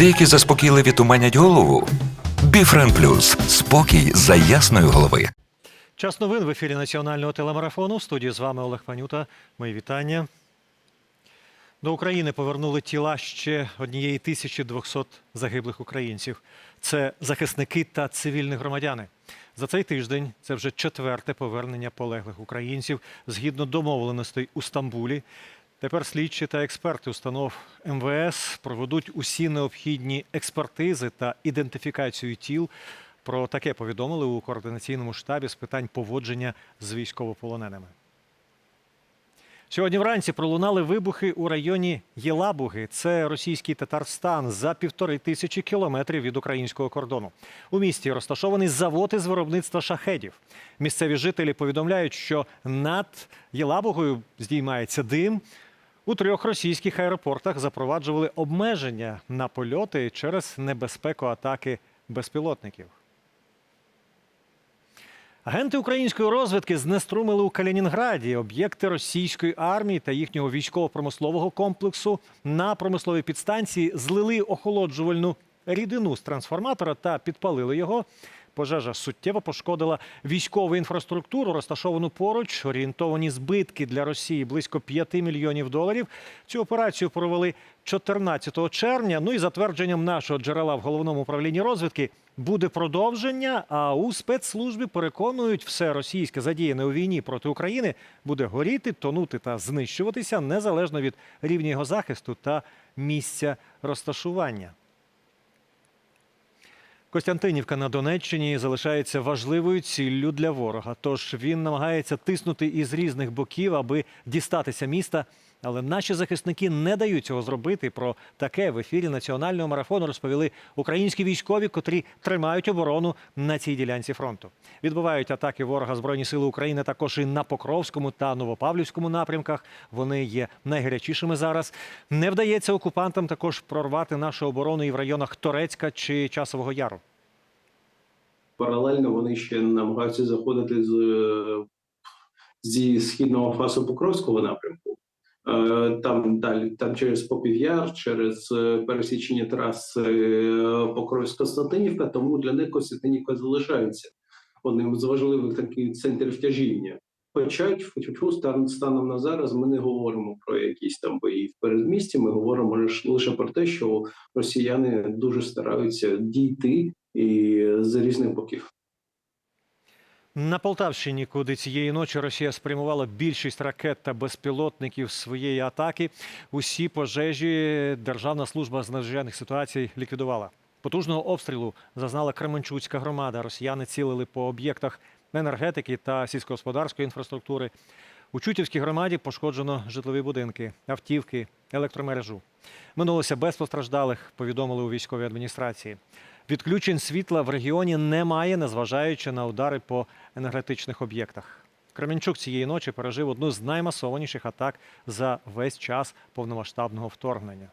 Деякі заспокійливі туманять голову. Біфрен Плюс спокій за ясної голови. Час новин в ефірі національного телемарафону. В студії з вами Олег Панюта. Мої вітання. До України повернули тіла ще однієї 1200 загиблих українців. Це захисники та цивільні громадяни. За цей тиждень це вже четверте повернення полеглих українців згідно домовленостей у Стамбулі. Тепер слідчі та експерти установ МВС проведуть усі необхідні експертизи та ідентифікацію тіл. Про таке повідомили у координаційному штабі з питань поводження з військовополоненими. Сьогодні вранці пролунали вибухи у районі Єлабуги. Це російський Татарстан за півтори тисячі кілометрів від українського кордону. У місті розташований завод із виробництва шахедів. Місцеві жителі повідомляють, що над Єлабугою здіймається дим. У трьох російських аеропортах запроваджували обмеження на польоти через небезпеку атаки безпілотників. Агенти української розвідки знеструмили у Калінінграді об'єкти російської армії та їхнього військово-промислового комплексу. На промисловій підстанції злили охолоджувальну рідину з трансформатора та підпалили його. Пожежа суттєво пошкодила військову інфраструктуру, розташовану поруч. Орієнтовані збитки для Росії близько 5 мільйонів доларів. Цю операцію провели 14 червня. Ну і за твердженням нашого джерела в головному управлінні розвідки буде продовження. А у спецслужбі переконують, все російське задіяне у війні проти України буде горіти, тонути та знищуватися незалежно від рівня його захисту та місця розташування. Костянтинівка на Донеччині залишається важливою ціллю для ворога. Тож він намагається тиснути із різних боків, аби дістатися міста. Але наші захисники не дають цього зробити. Про таке в ефірі національного марафону розповіли українські військові, котрі тримають оборону на цій ділянці фронту. Відбувають атаки ворога збройні сили України також і на Покровському та Новопавлівському напрямках. Вони є найгарячішими зараз. Не вдається окупантам також прорвати нашу оборону і в районах Торецька чи Часового Яру. Паралельно вони ще намагаються заходити з е, зі східного фасу Покровського напрямку. Е, Там далі, там через Попів'яр, через е, пересічення траси Покровська-Константинівка, тому для них Костянтинівка залишається одним з важливих таких центрів тяжіння. Хоча станом на зараз ми не говоримо про якісь там бої в передмісті. Ми говоримо лише про те, що росіяни дуже стараються дійти і з різних боків. На Полтавщині, куди цієї ночі Росія спрямувала більшість ракет та безпілотників своєї атаки, усі пожежі Державна служба з надзвичайних ситуацій ліквідувала. Потужного обстрілу зазнала Кременчуцька громада. Росіяни цілили по об'єктах енергетики та сільськогосподарської інфраструктури. У Чутівській громаді пошкоджено житлові будинки, автівки, електромережу. Минулося без постраждалих, повідомили у військовій адміністрації. Відключень світла в регіоні немає, незважаючи на удари по енергетичних об'єктах. Кременчук цієї ночі пережив одну з наймасованіших атак за весь час повномасштабного вторгнення.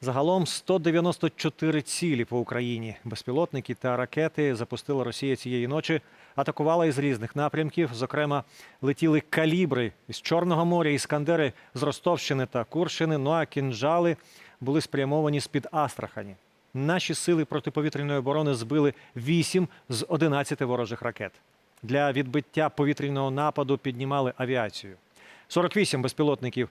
Загалом 194 цілі по Україні. Безпілотники та ракети запустила Росія цієї ночі. Атакувала із різних напрямків. Зокрема, летіли калібри із Чорного моря, іскандери з Ростовщини та Курщини. Ну а кінжали були спрямовані з-під Астрахані. Наші сили протиповітряної оборони збили 8 з 11 ворожих ракет. Для відбиття повітряного нападу піднімали авіацію. 48 безпілотників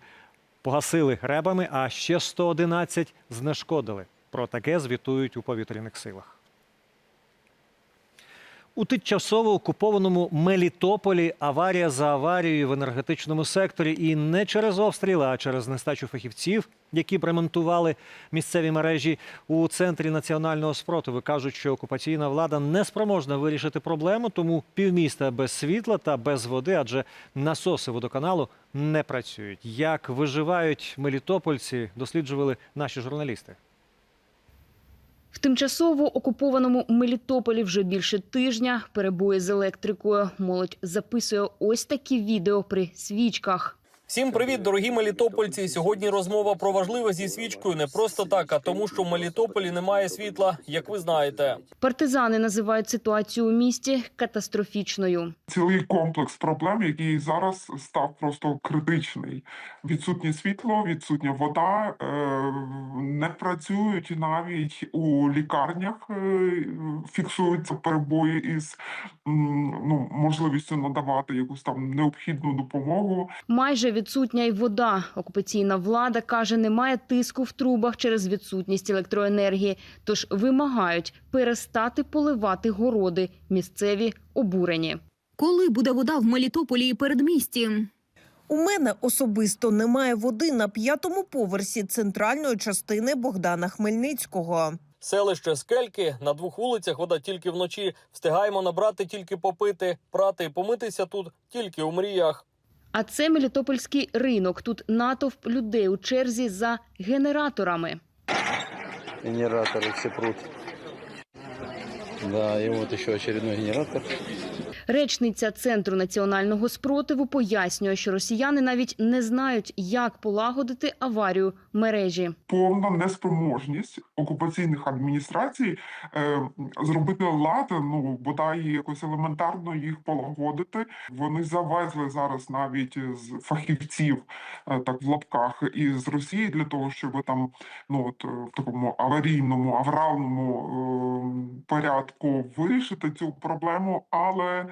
погасили ребами, а ще 111 знешкодили. Про таке звітують у повітряних силах. У тимчасово окупованому Мелітополі аварія за аварією в енергетичному секторі і не через обстріли, а через нестачу фахівців, які б ремонтували місцеві мережі у центрі національного спротиву. Кажуть, що окупаційна влада не спроможна вирішити проблему, тому півміста без світла та без води, адже насоси водоканалу не працюють. Як виживають мелітопольці, досліджували наші журналісти. В тимчасово окупованому Мелітополі вже більше тижня перебої з електрикою. Молодь записує ось такі відео при свічках. Всім привіт, дорогі мелітопольці. Сьогодні розмова про важливе зі свічкою не просто так, а тому, що в Мелітополі немає світла, як ви знаєте. Партизани називають ситуацію у місті катастрофічною. цілий комплекс проблем, який зараз став просто критичний. Відсутнє світло, відсутня вода, е, не працюють навіть у лікарнях, е, фіксуються перебої із ну, можливістю надавати якусь там необхідну допомогу. Майже відсутня й вода. Окупаційна влада каже, немає тиску в трубах через відсутність електроенергії. Тож вимагають перестати поливати городи. Місцеві обурені. Коли буде вода в Мелітополі і передмісті? У мене особисто немає води на п'ятому поверсі центральної частини Богдана Хмельницького. Селище Скельки на двох вулицях вода тільки вночі. Встигаємо набрати тільки попити, прати і помитися тут тільки у мріях. А це Мелітопольський ринок. Тут натовп людей у черзі за генераторами. Генератори всі прут. Да, і от ще очередной генератор. Речниця Центру національного спротиву пояснює, що росіяни навіть не знають, як полагодити аварію мережі. Повна неспроможність окупаційних адміністрацій е, зробити лад, ну бодай якось елементарно їх полагодити. Вони завезли зараз навіть з фахівців, е, так в лапках, із Росії для того, щоб там ну от е, в такому аварійному, авральному е, порядку вирішити цю проблему, але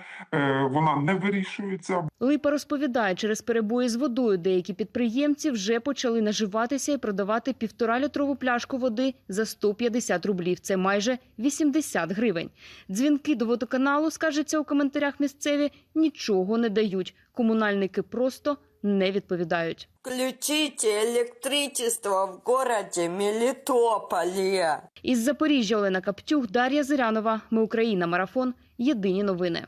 вона не вирішується. Липа розповідає, через перебої з водою деякі підприємці вже почали наживатися і продавати півтора-літрову пляшку води за 150 рублів. Це майже 80 гривень. Дзвінки до водоканалу, скажеться у коментарях місцеві, нічого не дають. Комунальники просто не відповідають. Включите электричество в городе Мелитополе. Із Запоріжжя Олена Каптюх, Дар'я Зирянова. Ми Україна. Марафон. Єдині новини.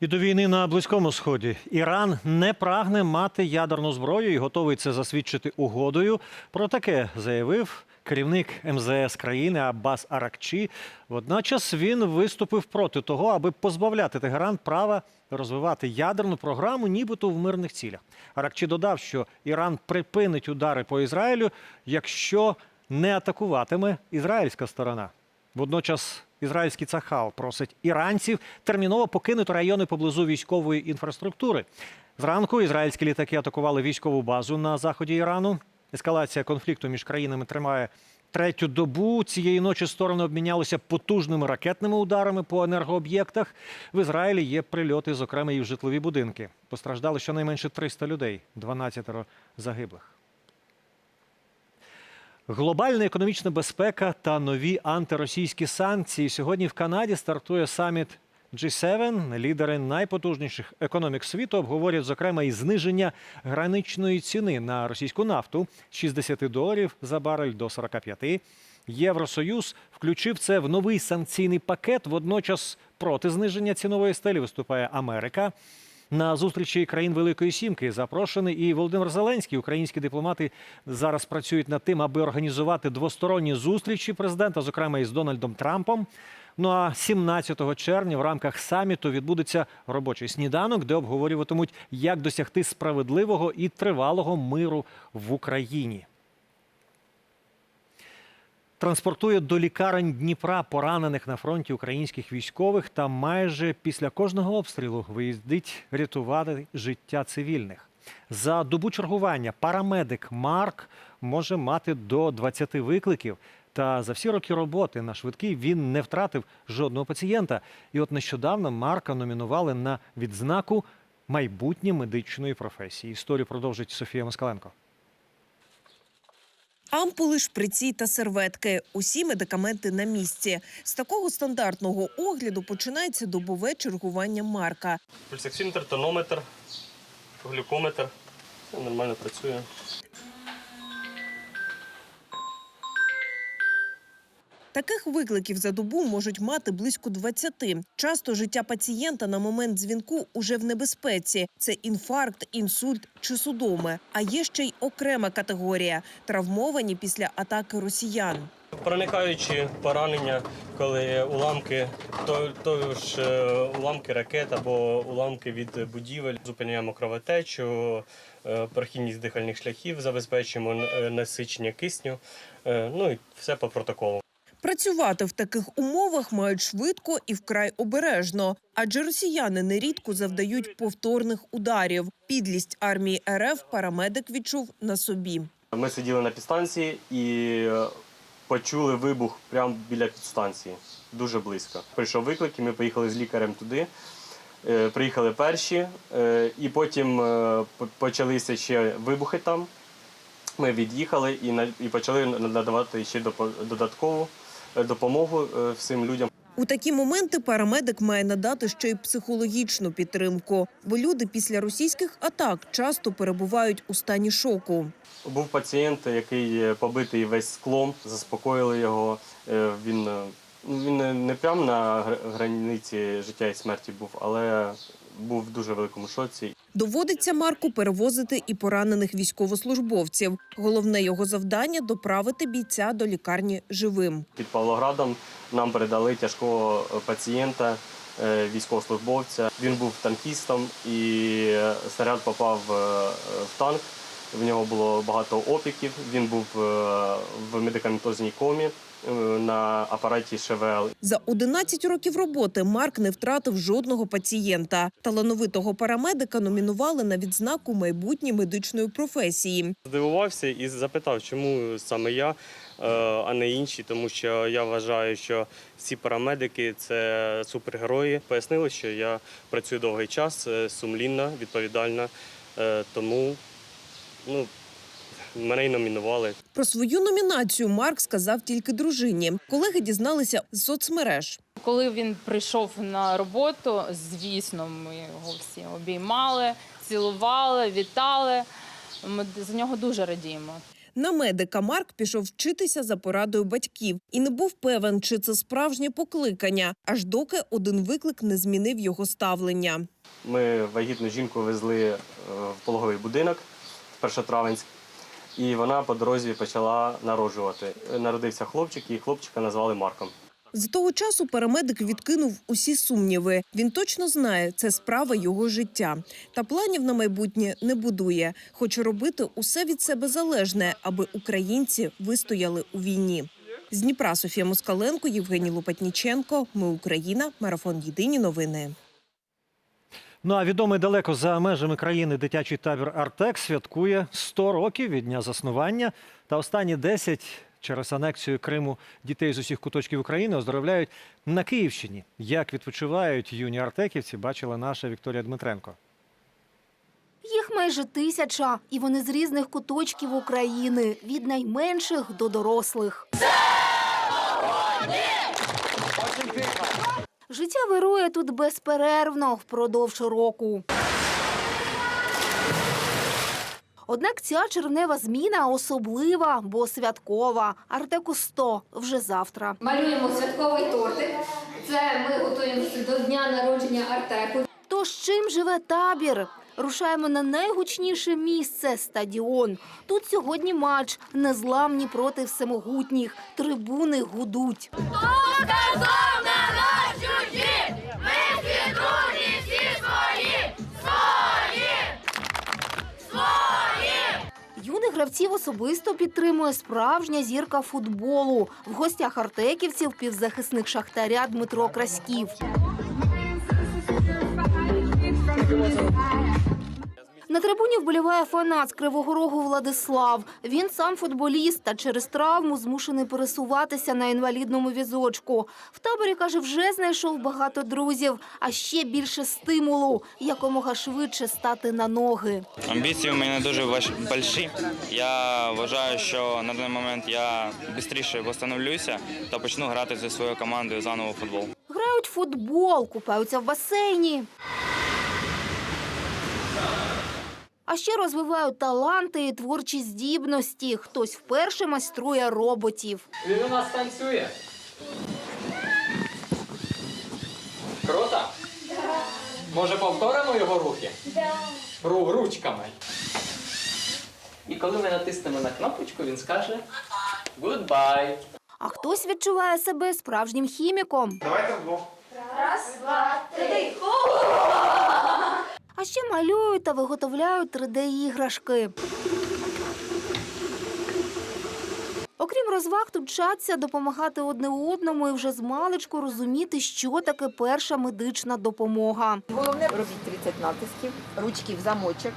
І до війни на Близькому Сході Іран не прагне мати ядерну зброю і готовий це засвідчити угодою. Про таке заявив керівник МЗС країни Аббас Аракчі. Водночас він виступив проти того, аби позбавляти Тегеран права розвивати ядерну програму, нібито в мирних цілях. Аракчі додав, що Іран припинить удари по Ізраїлю, якщо не атакуватиме ізраїльська сторона. Водночас ізраїльський цахал просить іранців терміново покинути райони поблизу військової інфраструктури. Зранку ізраїльські літаки атакували військову базу на заході Ірану. Ескалація конфлікту між країнами тримає третю добу. Цієї ночі сторони обмінялися потужними ракетними ударами по енергооб'єктах. В Ізраїлі є прильоти, зокрема і в житлові будинки. Постраждали щонайменше 300 людей, 12 загиблих. Глобальна економічна безпека та нові антиросійські санкції. Сьогодні в Канаді стартує саміт G7. Лідери найпотужніших економік світу обговорять, зокрема, і зниження граничної ціни на російську нафту з 60 доларів за барель до 45. Євросоюз включив це в новий санкційний пакет. Водночас проти зниження цінової стелі виступає Америка. На зустрічі країн Великої Сімки запрошений і Володимир Зеленський. Українські дипломати зараз працюють над тим, аби організувати двосторонні зустрічі президента, зокрема із Дональдом Трампом. Ну а 17 червня в рамках саміту відбудеться робочий сніданок, де обговорюватимуть, як досягти справедливого і тривалого миру в Україні. Транспортує до лікарень Дніпра поранених на фронті українських військових та майже після кожного обстрілу виїздить рятувати життя цивільних. За добу чергування парамедик Марк може мати до 20 викликів. Та за всі роки роботи на швидкий він не втратив жодного пацієнта. І от нещодавно Марка номінували на відзнаку майбутнє медичної професії. Історію продовжить Софія Москаленко. Ампули, шприці та серветки. Усі медикаменти на місці. З такого стандартного огляду починається добове чергування Марка. Пульсоксиметр, тонометр, глюкометр. Все нормально працює. Таких викликів за добу можуть мати близько 20. Часто життя пацієнта на момент дзвінку уже в небезпеці. Це інфаркт, інсульт чи судоми. А є ще й окрема категорія травмовані після атаки росіян. Проникаючі поранення, коли уламки, то, то ж е, уламки ракет або уламки від будівель, зупиняємо кровотечу, е, прохідність дихальних шляхів, забезпечуємо е, насичення кисню, ну і все по протоколу. Працювати в таких умовах мають швидко і вкрай обережно, адже росіяни нерідко завдають повторних ударів. Підлість армії РФ парамедик відчув на собі. Ми сиділи на підстанції і е, почули вибух прямо біля підстанції, дуже близько. Прийшов виклик, і ми поїхали з лікарем туди. Е, Приїхали перші, е, і потім почалися ще вибухи там. Ми від'їхали і, і почали надавати ще додаткову допомогу е, всім людям. У такі моменти парамедик має надати ще й психологічну підтримку, бо люди після російських атак часто перебувають у стані шоку. Був пацієнт, який е, побитий весь склом, заспокоїли його. Е, Він, е, він не- прямо на гр- границі життя і смерті був, але був в дуже великому шоці. Доводиться Марку перевозити і поранених військовослужбовців. Головне його завдання доправити бійця до лікарні живим. Під Павлоградом нам передали тяжкого е, пацієнта, е, військовослужбовця. Він був танкістом і е, снаряд попав в танк. В нього було багато опіків. Він був в медикаментозній комі на апараті ШВЛ. За 11 років роботи Марк не втратив жодного пацієнта. Талановитого парамедика номінували на відзнаку майбутнє медичної професії. Здивувався і запитав, чому саме я, е, а не інші, тому що я вважаю, що всі парамедики це супергерої. Пояснили, що я працюю довгий час, е, сумлінно, відповідально, е, тому ну, мене й номінували. Про свою номінацію Марк сказав тільки дружині. Колеги дізналися з соцмереж. Коли він прийшов на роботу, звісно, ми його всі обіймали, цілували, вітали. Ми за нього дуже радіємо. На медика Марк пішов вчитися за порадою батьків і не був певен, чи це справжнє покликання, аж доки один виклик не змінив його ставлення. Ми вагітну жінку везли е, в пологовий будинок в Першотравенськ, і вона по дорозі почала народжувати. Народився хлопчик, і хлопчика назвали Марком. З того часу парамедик відкинув усі сумніви. Він точно знає, це справа його життя. Та планів на майбутнє не будує. Хоче робити усе від себе залежне, аби українці вистояли у війні. З Дніпра Софія Москаленко, Євгеній Лопатніченко. Ми Україна. Марафон Єдині новини. Ну а відомий далеко за межами країни дитячий табір Артек святкує 100 років від дня заснування. Та останні 10 через анексію Криму дітей з усіх куточків України оздоровляють на Київщині. Як відпочивають юні артеківці, бачила наша Вікторія Дмитренко. Їх майже тисяча, і вони з різних куточків України, від найменших до дорослих. Життя вирує тут безперервно впродовж року. Однак ця червнева зміна особлива, бо святкова. Артеку 100 вже завтра. Малюємо святковий тортик. Це ми готуємося до дня народження Артеку. То з чим живе табір? Рушаємо на найгучніше місце стадіон. Тут сьогодні матч незламні проти всемогутніх. Трибуни гудуть. Юних гравців особисто підтримує справжня зірка футболу. В гостях артеківців півзахисник шахтаря Дмитро Краськів. На трибуні вболіває фанат з Кривого Рогу Владислав. Він сам футболіст та через травму змушений пересуватися на інвалідному візочку. В таборі, каже, вже знайшов багато друзів, а ще більше стимулу якомога швидше стати на ноги. Амбіції у мене дуже великі. Я вважаю, що на даний момент я швидше встановлюся та почну грати зі своєю командою заново в футбол. Грають в футбол, купаються в басейні. А ще розвивають таланти і творчі здібності. Хтось вперше майструє роботів. Він у нас танцює. Круто? Може повторимо його рухи? Ру ручками. І коли ми натиснемо на кнопочку, він скаже «Goodbye». А хтось відчуває себе справжнім хіміком. Давайте вдвох. А ще малюють та виготовляють 3D-іграшки. Окрім розваг, тут вчаться допомагати одне одному і вже з маличку розуміти, що таке перша медична допомога. Головне робіть 30 натисків, ручки в замочок.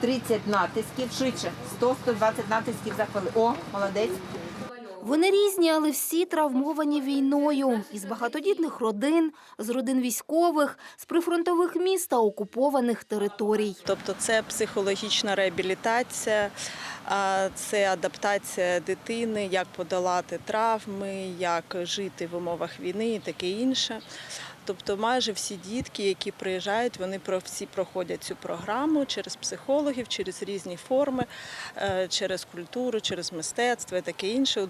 30 натисків, швидше, 100-120 натисків за хвилину. О, молодець. Вони різні, але всі травмовані війною. Із багатодітних родин, з родин військових, з прифронтових міст та окупованих територій. Тобто це психологічна реабілітація, це адаптація дитини, як подолати травми, як жити в умовах війни і таке інше. Тобто майже всі дітки, які приїжджають, вони про всі проходять цю програму через психологів, через різні форми, е, через культуру, через мистецтво і таке інше.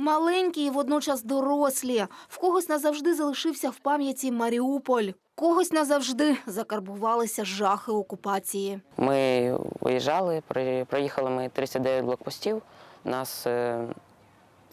Маленькі і водночас дорослі. В когось назавжди залишився в пам'яті Маріуполь. Когось назавжди закарбувалися жахи окупації. Ми виїжджали, проїхали ми 39 блокпостів. Нас е,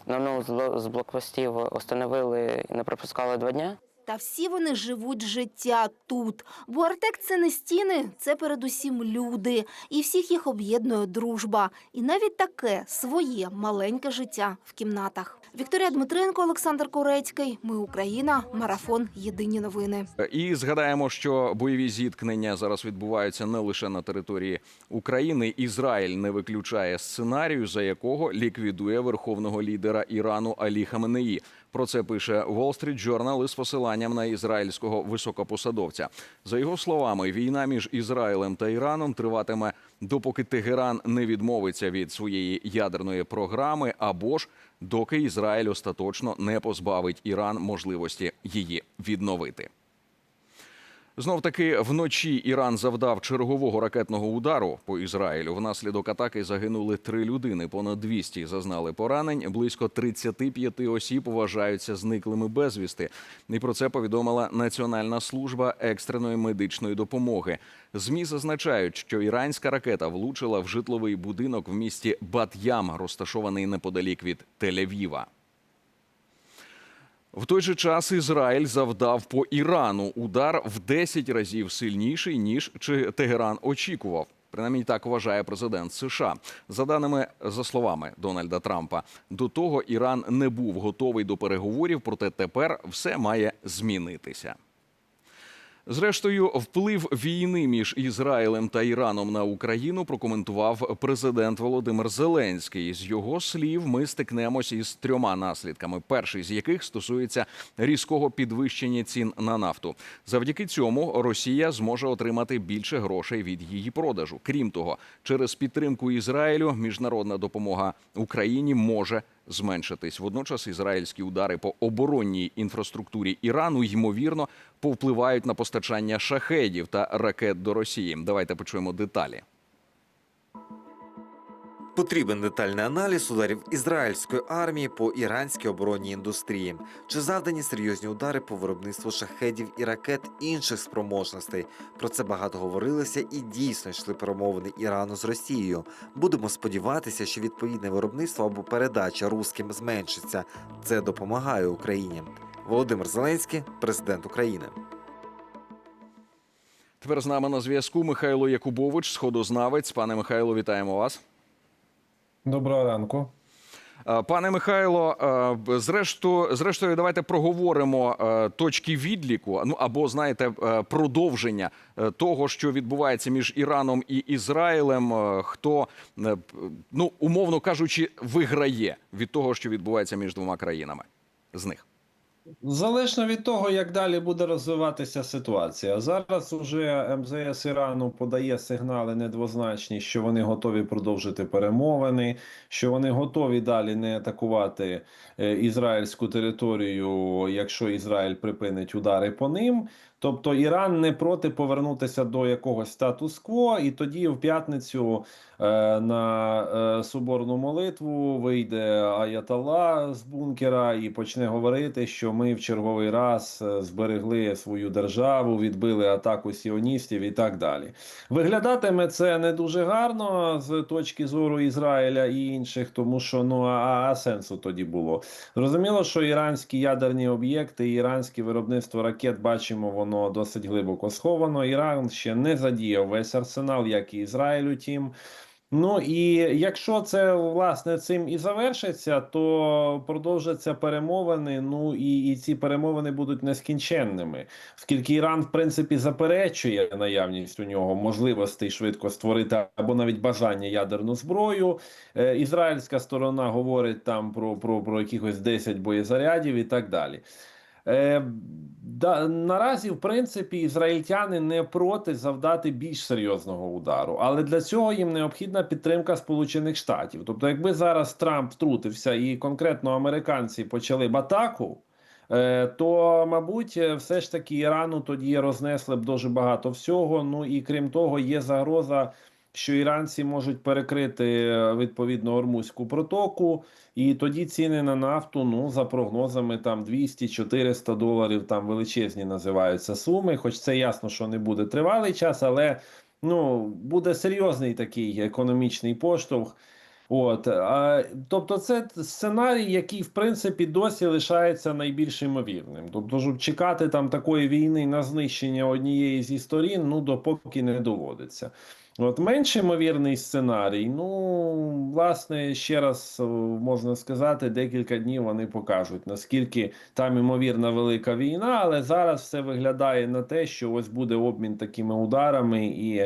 на одному з блокпостів остановили і не пропускали два дня. Та всі вони живуть життя тут. Бо Артек це не стіни, це передусім люди. І всіх їх об'єднує дружба. І навіть таке своє маленьке життя в кімнатах. Вікторія Дмитренко, Олександр Корецький. Ми Україна. Марафон. Єдині новини. І згадаємо, що бойові зіткнення зараз відбуваються не лише на території України. Ізраїль не виключає сценарію, за якого ліквідує верховного лідера Ірану Алі Хаменеї. Про це пише Wall Street Journal із посиланням на ізраїльського високопосадовця. За його словами, війна між Ізраїлем та Іраном триватиме, допоки Тегеран не відмовиться від своєї ядерної програми, або ж доки Ізраїль остаточно не позбавить Іран можливості її відновити. Знов таки вночі Іран завдав чергового ракетного удару по Ізраїлю. Внаслідок атаки загинули три людини. Понад 200 зазнали поранень. Близько 35 осіб вважаються зниклими безвісти. І про це повідомила Національна служба екстреної медичної допомоги. Змі зазначають, що іранська ракета влучила в житловий будинок в місті Бат-Ям, розташований неподалік від Тель-Авіва. В той же час Ізраїль завдав по Ірану удар в 10 разів сильніший ніж Тегеран очікував. Принаймні так вважає президент США. За даними за словами Дональда Трампа, до того Іран не був готовий до переговорів, проте тепер все має змінитися. Зрештою, вплив війни між Ізраїлем та Іраном на Україну прокоментував президент Володимир Зеленський. З його слів, ми стикнемося із трьома наслідками. Перший з яких стосується різкого підвищення цін на нафту. Завдяки цьому Росія зможе отримати більше грошей від її продажу. Крім того, через підтримку Ізраїлю міжнародна допомога Україні може зменшитись. Водночас ізраїльські удари по оборонній інфраструктурі Ірану ймовірно повпливають на постачання шахедів та ракет до Росії. Давайте почуємо деталі. Потрібен детальний аналіз ударів ізраїльської армії по іранській оборонній індустрії. Чи завдані серйозні удари по виробництву шахедів і ракет інших спроможностей? Про це багато говорилося і дійсно йшли перемовини Ірану з Росією. Будемо сподіватися, що відповідне виробництво або передача русським зменшиться. Це допомагає Україні. Володимир Зеленський, президент України. Тепер з нами на зв'язку Михайло Якубович, сходознавець. Пане Михайло, вітаємо вас. Доброго ранку. Е, Пане Михайло, е, зрештою, зрештою, давайте проговоримо е, точки відліку. Ну або знаєте, продовження того, що відбувається між Іраном і Ізраїлем. Хто ну умовно кажучи, виграє від того, що відбувається між двома країнами з них. Залежно від того, як далі буде розвиватися ситуація. Зараз уже МЗС Ірану подає сигнали недвозначні, що вони готові продовжити перемовини, що вони готові далі не атакувати е, ізраїльську територію, якщо Ізраїль припинить удари по ним. Тобто Іран не проти повернутися до якогось статус-кво, і тоді в п'ятницю е, на е, соборну молитву вийде Аятолла з бункера і почне говорити, що ми в черговий раз е, зберегли свою державу, відбили атаку сіоністів і так далі. Виглядатиме це не дуже гарно з точки зору Ізраїля і інших, тому що ну а, а сенсу тоді було. Зрозуміло, що іранські ядерні об'єкти, іранське виробництво ракет, бачимо, воно досить глибоко сховано. Іран ще не задіяв весь арсенал, як і Ізраїль, утім. Ну і якщо це власне цим і завершиться, то продовжаться перемовини. Ну і, і ці перемовини будуть нескінченними, оскільки Іран, в принципі, заперечує наявність у нього можливостей швидко створити або навіть бажання ядерну зброю. Е, ізраїльська сторона говорить там про, про, про якихось 10 боєзарядів і так далі. Е, да, наразі, в принципі, ізраїльтяни не проти завдати більш серйозного удару, але для цього їм необхідна підтримка Сполучених Штатів. Тобто, якби зараз Трамп втрутився і конкретно американці почали б атаку. е, То, мабуть, все ж таки Ірану тоді рознесли б дуже багато всього. Ну і крім того, є загроза, що іранці можуть перекрити е, відповідно Ормузьку протоку, і тоді ціни на нафту, ну за прогнозами, там 200-400 доларів, там величезні називаються суми. Хоч це ясно, що не буде тривалий час, але ну буде серйозний такий економічний поштовх. От, а, тобто, це сценарій, який в принципі досі лишається найбільш ймовірним. Тобто, щоб чекати там такої війни на знищення однієї зі сторін, ну допоки не доводиться. От менш ймовірний сценарій. Ну, власне, ще раз е, можна сказати, декілька днів вони покажуть, наскільки там ймовірна велика війна, але зараз все виглядає на те, що ось буде обмін такими ударами, і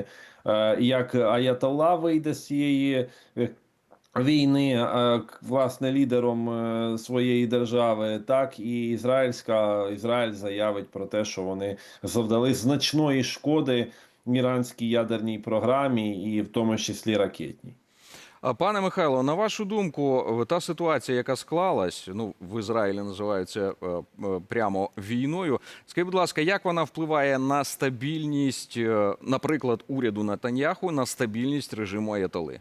е, як Аятолла вийде з цієї. е, Війни е, власне лідером своєї держави, так і ізраїльська Ізраїль заявить про те, що вони завдали значної шкоди іранській ядерній програмі, і в тому числі ракетній. Пане Михайло, на вашу думку, та ситуація, яка склалась, ну в Ізраїлі називається е, е, прямо війною. Скажіть, будь ласка, як вона впливає на стабільність, е, наприклад, уряду Натаньяху, на стабільність режиму Аятоли?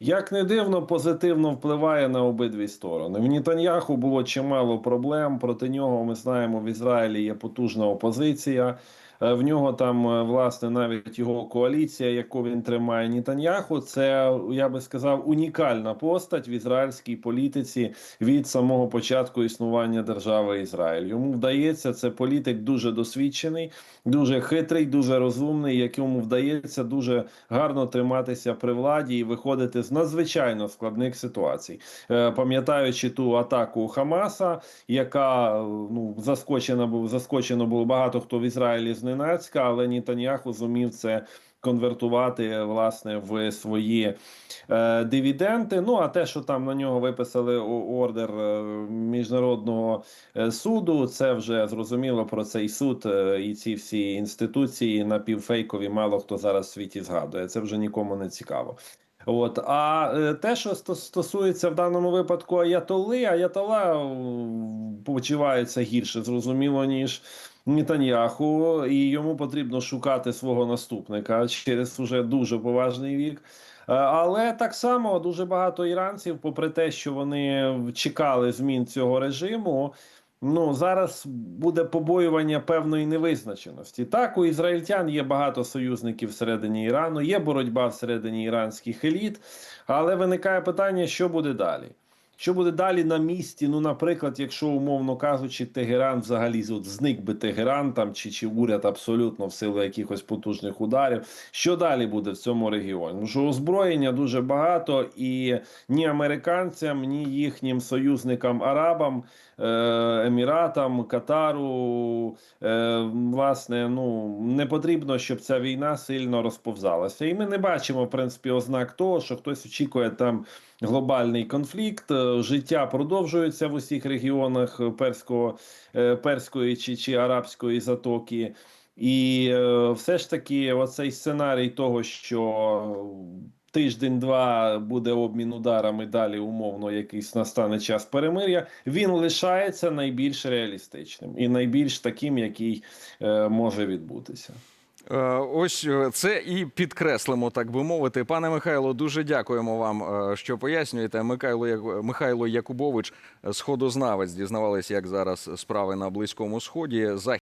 Як не дивно, позитивно впливає на обидві сторони. В Нітаньяху було чимало проблем. Проти нього ми знаємо, в Ізраїлі є потужна опозиція. Е, В нього там е, власне навіть його коаліція, яку він тримає Нітаньяху, це я би сказав унікальна постать в ізраїльській політиці від самого початку існування держави Ізраїль. Йому вдається це політик дуже досвідчений, дуже хитрий, дуже розумний, якому вдається дуже гарно триматися при владі і виходити з надзвичайно складних ситуацій, Е, пам'ятаючи ту атаку Хамаса, яка ну заскочена був заскочено було багато хто в Ізраїлі зненацька, але Нітаньяху зумів це. Конвертувати власне в свої е, дивіденди. Ну а те, що там на нього виписали ордер е, міжнародного е, суду, це вже зрозуміло про цей суд е, і ці всі інституції напівфейкові. Мало хто зараз в світі згадує. Це вже нікому не цікаво. От а е, те, що стосується в даному випадку Аятоли, Аятола почувається гірше, зрозуміло, ніж Нетаньяху, і йому потрібно шукати свого наступника через уже дуже поважний вік. Е, Але так само дуже багато іранців, попри те, що вони чекали змін цього режиму. Ну зараз буде побоювання певної невизначеності. Так, у ізраїльтян є багато союзників всередині Ірану, є боротьба всередині іранських еліт, але виникає питання, що буде далі. Що буде далі на місці? Ну, наприклад, якщо умовно кажучи, Тегеран взагалі от зник би Тегеран там чи, чи уряд абсолютно в силу якихось потужних ударів. Що далі буде в цьому регіоні? Тому що озброєння дуже багато, і ні американцям, ні їхнім союзникам арабам, е, еміратам, Катару, е, власне, ну не потрібно, щоб ця війна сильно розповзалася. І ми не бачимо, в принципі, ознак того, що хтось очікує там глобальний конфлікт. Е, Життя продовжується в усіх регіонах перського, е, перської чи, чи арабської затоки. І е, все ж таки, оцей сценарій того, що тиждень-два буде обмін ударами, далі умовно якийсь настане час перемир'я. Він лишається найбільш реалістичним і найбільш таким, який е, може відбутися. Е, Ось е, це і підкреслимо, так би мовити. Пане Михайло, дуже дякуємо вам, е, що пояснюєте. Михайло Михайло Якубович, сходознавець, дізнавалися, як зараз справи на Близькому Сході.